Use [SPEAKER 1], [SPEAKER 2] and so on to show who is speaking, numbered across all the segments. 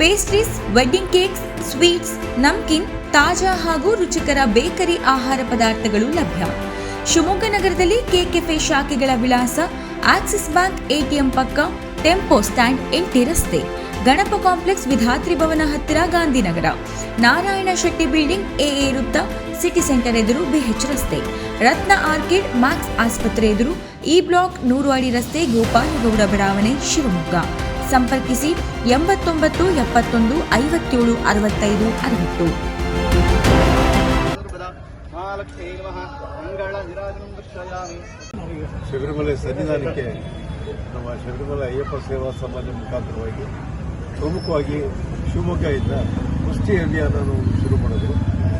[SPEAKER 1] Pastries wedding cakes sweets namkeen ತಾಜಾ ಹಾಗೂ ರುಚಿಕರ ಬೇಕರಿ ಆಹಾರ ಪದಾರ್ಥಗಳು ಲಭ್ಯ. ಶಿವಮೊಗ್ಗ ನಗರದಲ್ಲಿ ಕೆಕೆಫೆ ಕೆಫೆ ಶಾಖೆಗಳ ವಿಳಾಸ ಆಕ್ಸಿಸ್ ಬ್ಯಾಂಕ್ ಎಟಿಎಂ ಪಕ್ಕ ಟೆಂಪೋ ಸ್ಟ್ಯಾಂಡ್ ಎಂಟಿ ರಸ್ತೆ. ಗಣಪ ಕಾಂಪ್ಲೆಕ್ಸ್ ವಿಧಾತ್ರಿ ಭವನ ಹತ್ತಿರ Gandhinagar. Narayana Shetty building A A ವೃತ್ತ ಸಿಟಿ ಸೆಂಟರ್ ಎದುರು ಬಿಹೆಚ್ ರಸ್ತೆ. ರತ್ನ ಆರ್ಕಿಡ್ ಮ್ಯಾಕ್ಸ್ ಆಸ್ಪತ್ರೆ ಎದುರು ಇ ಬ್ಲಾಕ್ ನೂರು ಅಡಿ ರಸ್ತೆ ಗೋಪಾಲಗೌಡ ಬಡಾವಣೆ ಶಿವಮೊಗ್ಗ. ಸಂಪರ್ಕಿಸಿ ಎಂಬತ್ತೊಂಬತ್ತು ಎಪ್ಪತ್ತೊಂದು ಐವತ್ತೇಳು ಅರವತ್ತೈದು ಅರವತ್ತು.
[SPEAKER 2] ಶಬರಿಮಲೆ ಸನ್ನಿಧಾನಕ್ಕೆ ನಮ್ಮ ಶಬರಿಮಲೆ ಅಯ್ಯಪ್ಪ ಸೇವಾ ಸಮಾಜ ಮುಖಾಂತರವಾಗಿ ಪ್ರಮುಖವಾಗಿ ಶಿವಮೊಗ್ಗದಿಂದ ಕುಸ್ತಿ ಅಭಿಯಾನ ಶುರು ಮಾಡೋದು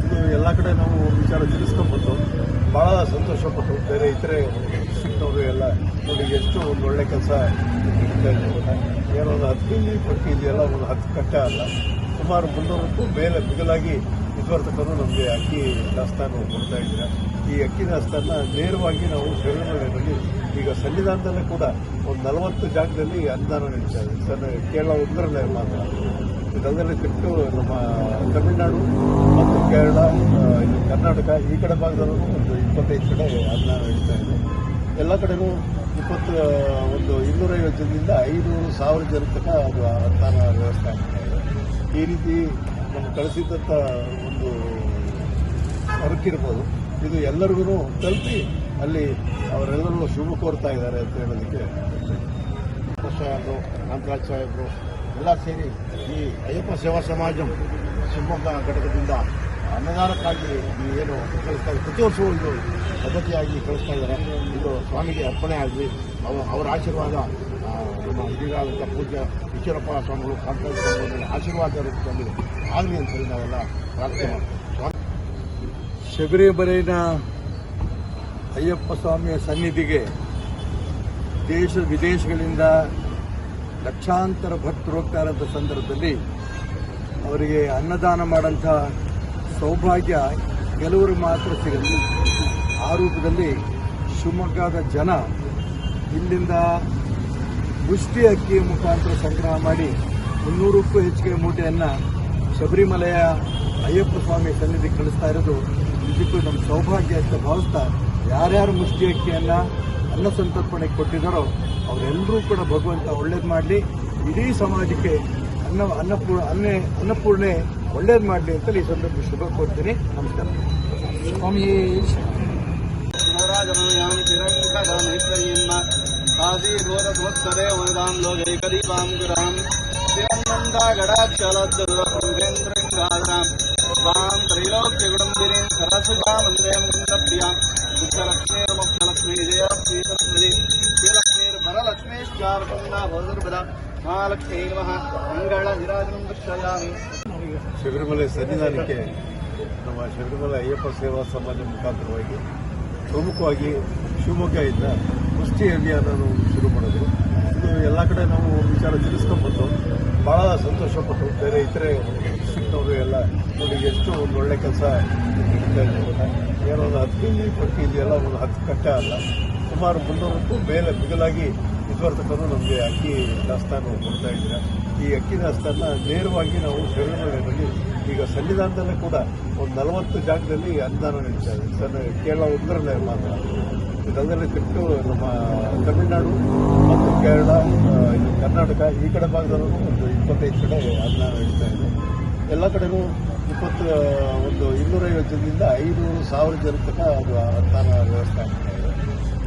[SPEAKER 2] ಇದು ಎಲ್ಲ ಕಡೆ ನಾವು ವಿಚಾರ ತಿಳಿಸ್ಕೊಂಡ್ಬಿಟ್ಟು ಭಾಳ ಸಂತೋಷಪಟ್ಟು ಬೇರೆ ಇತರೆ ಶಿಕ್ಷಕರು ಎಲ್ಲ ನೋಡಿ ಎಷ್ಟು ಒಂದು ಒಳ್ಳೆ ಕೆಲಸ ಏನೋ ಒಂದು ಹತ್ತು ಕೆ ಜಿ ಎಲ್ಲ ಒಂದು ಹತ್ತು ಕಟ್ಟ ಅಲ್ಲ. ಸುಮಾರು ಮುನ್ನೂರಕ್ಕೂ ಮೇಲೆ ಬಿಗಲಾಗಿ ಇದುವರ್ತಕ್ಕಂಥ ನಮಗೆ ಅಕ್ಕಿ ದಾಸ್ತಾನು ಕೊಡ್ತಾ ಇದ್ದೀರಾ. ಈ ಅಕ್ಕಿ ದಾಸ್ತಾನ ನೇರವಾಗಿ ನಾವು ಶಬರಿಮಲೆಯಲ್ಲಿ ಈಗ ಸನ್ನಿಧಾನದಲ್ಲೇ ಕೂಡ ಒಂದು ನಲವತ್ತು ಜಾಗದಲ್ಲಿ ಅನುದಾನ ನಡೀತಾ ಇದೆ ಸರ್ ಕೇರಳ ಒಂದರಲ್ಲೇ ಮಾತ್ರ ಇದಲ್ಲದೆ ಬಿಟ್ಟು ನಮ್ಮ ತಮಿಳುನಾಡು ಮತ್ತು ಕೇರಳ ಕರ್ನಾಟಕ ಈ ಕಡೆ ಭಾಗದಲ್ಲೂ ಒಂದು ಇಪ್ಪತ್ತೈದು ಕಡೆ ಅನುದಾನ ನಡೀತಾ ಇದೆ ಎಲ್ಲ ಕಡೆನೂ ಇಪ್ಪತ್ತು ಒಂದು ಇನ್ನೂರೈವತ್ತು ಜನದಿಂದ ಐನೂರು ಸಾವಿರ ಜನ ತನಕ ಅದು ಅನುದಾನ ವ್ಯವಸ್ಥೆ ಆಗ್ತಾ ಇದೆ. ಈ ರೀತಿ ನಮ್ಮ ಕಳಿಸಿದಂಥ ಒಂದು ಹೊರಕಿರ್ಬೋದು ಇದು ಎಲ್ಲರಿಗೂ ತಲುಪಿ ಅಲ್ಲಿ ಅವರೆಲ್ಲರೂ ಶುಭ ಕೋರ್ತಾ ಇದ್ದಾರೆ ಅಂತ ಹೇಳೋದಕ್ಕೆ
[SPEAKER 3] ಸಾಹೇಬರು ನಾಗರಾಜ್ ಸಾಹೇಬರು, ಎಲ್ಲ ಸೇರಿ ಈ ಅಯ್ಯಪ್ಪ ಸೇವಾ ಸಮಾಜಂ ಶಿವಮೊಗ್ಗ ಘಟಕದಿಂದ ಅನ್ನದಾನಕ್ಕಾಗಿ ಏನು ಕಳಿಸ್ತಾ ಇದ್ದಾರೆ? ಪ್ರತಿ ವರ್ಷವೂ ಇದು ಪದ್ಧತಿಯಾಗಿ ಕಳಿಸ್ತಾ ಇದ್ದಾರೆ. ಇದು ಸ್ವಾಮಿಗೆ ಅರ್ಪಣೆ ಆಗಲಿ ಅವ ಅವರ ಆಶೀರ್ವಾದ ನಮ್ಮ ಹಿರಿಯರಾದಂಥ ಪೂಜ್ಯ ಈಶ್ವರಪ್ಪ ಸ್ವಾಮಿಗಳು, ಕಾಂತರಾಜ ಸ್ವಾಮಿಗಳ, ಆಶೀರ್ವಾದ ರೂಪದಲ್ಲಿ ಆಗಲಿ ಅಂತೇಳಿ ನಾವೆಲ್ಲ ಪ್ರಾರ್ಥನೆ ಮಾಡ್ತೀವಿ.
[SPEAKER 2] ಅಯ್ಯಪ್ಪ ಸ್ವಾಮಿಯ ಸನ್ನಿಧಿಗೆ ದೇಶ ವಿದೇಶಗಳಿಂದ ಲಕ್ಷಾಂತರ ಭಕ್ತರು ಹೋಗ್ತಾ ಇರೋಂಥ ಸಂದರ್ಭದಲ್ಲಿ ಅವರಿಗೆ ಅನ್ನದಾನ ಮಾಡೋಂಥ ಸೌಭಾಗ್ಯ ಕೆಲವರು ಮಾತ್ರ ಸಿಗಲಿ. ಆ ರೂಪದಲ್ಲಿ ಶಿವಮೊಗ್ಗದ ಜನ ಇಲ್ಲಿಂದ ಮುಷ್ಟಿ ಅಕ್ಕಿಯ ಮುಖಾಂತರ ಸಂಗ್ರಹ ಮಾಡಿ ಮುನ್ನೂರಕ್ಕೂ ಹೆಚ್ಚಿಗೆ ಮೂಟೆಯನ್ನು ಶಬರಿಮಲೆಯ ಅಯ್ಯಪ್ಪ ಸ್ವಾಮಿ ಸನ್ನಿಧಿ ಕಳಿಸ್ತಾ ಇರೋದು ನಿಜಕ್ಕೂ ನಮ್ಮ ಸೌಭಾಗ್ಯ ಅಂತ ಭಾವಿಸ್ತಾ ಯಾರ್ಯಾರು ಮುಷ್ಟಿ ಅಕ್ಕಿಯನ್ನು ಅನ್ನ ಸಂತರ್ಪಣೆಗೆ ಕೊಟ್ಟಿದ್ದಾರೋ ಅವರೆಲ್ಲರೂ ಕೂಡ ಭಗವಂತ ಒಳ್ಳೇದು ಮಾಡಲಿ. ಇಡೀ ಸಮಾಜಕ್ಕೆ ಅನ್ನ, ಅನ್ನಪೂರ್ಣ, ಅನ್ನೇ, ಅನ್ನಪೂರ್ಣೆ ಒಳ್ಳೇದು ಮಾಡಲಿ ಅಂತ ಈ ಸಂದರ್ಭ ಶುಭ ಕೋರ್ತೀನಿ ನಮಸ್ಕಾರ
[SPEAKER 4] शिवराजनयामि चिरङ्कदानैत्रयीन्म काशीभूतसमस्तदेव वरदां लोकैकदीपां गुरां श्रीहन्मन्दागडाक्षलद्दुर्वपुण्डेन्द्रङ्गाधरां स्वां त्रैलोक्यकुटुम्बिनीं सरसुजां वन्दे मुकुन्दप्रियां बुद्धलक्ष्मीर्मुक्तलक्ष्मी जय श्रीसरस्वती श्रीलक्ष्मीर्वरलक्ष्मीश्चार्पन्ना भवतुर्पदा महालक्ष्मी नमः मङ्गलनिराजनं दर्शयामि
[SPEAKER 2] ಶಬರಿಮಲೆ ಸನ್ನಿಧಾನಕ್ಕೆ ನಮ್ಮ ಶಬರಿಮಲೆ ಅಯ್ಯಪ್ಪ ಸೇವಾ ಸಮಾಜ ಮುಖಾಂತರವಾಗಿ ಪ್ರಮುಖವಾಗಿ ಶಿವಮೊಗ್ಗದಿಂದ ಕುಸ್ತಿ ಅಭಿಯಾನ ಶುರು ಮಾಡಿದ್ರು ಇದು ಎಲ್ಲ ಕಡೆ ನಾವು ವಿಚಾರ ತಿಳಿಸ್ಕೊಂಬಂದು ಭಾಳ ಸಂತೋಷಪಟ್ಟು ಬೇರೆ ಇತರೆ ಸಿಕ್ಕವರು ಎಲ್ಲ ನೋಡಿ ಎಷ್ಟು ಒಂದು ಒಳ್ಳೆ ಕೆಲಸ ಏನೋ ಒಂದು ಹತ್ತು ಇಪ್ಪತ್ತು ಎಲ್ಲ ಒಂದು ಹತ್ತು ಕಟ್ಟೆ ಅಲ್ಲ. ಸುಮಾರು ಮುನ್ನೂರಕ್ಕೂ ಮೇಲೆ ಇದುವರ್ತಕ್ಕಂಥ ನಮಗೆ ಅಕ್ಕಿ ದಾಸ್ತಾನು ಕೊಡ್ತಾ ಇದ್ದೀರಾ? ಈ ಅಕ್ಕಿ ದಾಸ್ತಾನ ನೇರವಾಗಿ ನಾವು ಶಬರಿಮಲೆಯಲ್ಲಿ ಈಗ ಸನ್ನಿಧಾನದಲ್ಲೇ ಕೂಡ ಒಂದು ನಲವತ್ತು ಜಾಗದಲ್ಲಿ ಅನುದಾನ ನಡೀತಾ ಇದೆ ಸರ್ ಕೇರಳ ಒಂದರಲ್ಲೇ ಮಾತ್ರ. ಇದಲ್ಲದೆ ಬಿಟ್ಟು ನಮ್ಮ ತಮಿಳುನಾಡು ಮತ್ತು ಕೇರಳ ಇದು ಕರ್ನಾಟಕ, ಈ ಕಡೆ ಭಾಗದಲ್ಲೂ ಒಂದು ಇಪ್ಪತ್ತೈದು ಕಡೆ ಅನುದಾನ ನಡೀತಾ ಇದೆ ಎಲ್ಲ ಕಡೆಗೂ ಇಪ್ಪತ್ತು ಒಂದು ಇನ್ನೂರೈವತ್ತು ಜನದಿಂದ ಐನೂರು ಸಾವಿರ ಜನ ತನಕ ಅದು ಅನುದಾನ ವ್ಯವಸ್ಥೆ ಆಗ್ತಾ ಇದೆ.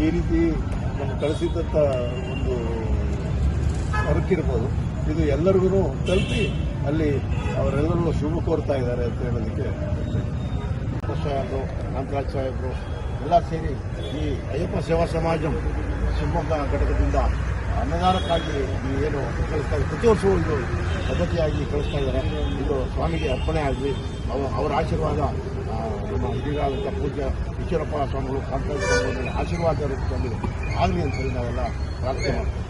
[SPEAKER 2] ಈ ರೀತಿ ನಮ್ಗೆ ಕಳಿಸಿದ್ದಂಥ ಒಂದು ಹೊರಕಿರ್ಬೋದು. ಇದು ಎಲ್ಲರಿಗೂ ತಲುಪಿ ಅಲ್ಲಿ ಅವರೆಲ್ಲರೂ ಶುಭ ಕೋರ್ತಾ ಇದ್ದಾರೆ ಅಂತ ಹೇಳೋದಕ್ಕೆ
[SPEAKER 3] ಸಾಹೇಬರು ಕಾಂತರಾಜ್ ಸಾಹೇಬರು ಎಲ್ಲ ಸೇರಿ ಈ ಅಯ್ಯಪ್ಪ ಸೇವಾ ಸಮಾಜ ಶಿವಮೊಗ್ಗ ಘಟಕದಿಂದ ಅನ್ನದಾನಕ್ಕಾಗಿ ಈ ಏನು ಕಳಿಸ್ತಾ ಇದ್ದಾರೆ ಪ್ರತಿ ವರ್ಷವೂ ಇದು ಪದ್ಧತಿಯಾಗಿ ಕಳಿಸ್ತಾ ಇದ್ದಾರೆ. ಇದು ಸ್ವಾಮಿಗೆ ಅರ್ಪಣೆ ಆಗಲಿ ಅವರ ಆಶೀರ್ವಾದ ನಮ್ಮ ಇದೀರಾದಂಥ ಪೂಜ್ಯ ಈಶ್ವರಪ್ಪ ಸ್ವಾಮಿಗಳು ಕಾಂಟ್ರಾಕ್ಟ್ ಆಶೀರ್ವಾದ ರೂಪದಲ್ಲಿ ಆಗಲಿ ಅಂತೇಳಿ ನಾವೆಲ್ಲ ಪ್ರಾರ್ಥನೆ ಮಾಡ್ತೀವಿ.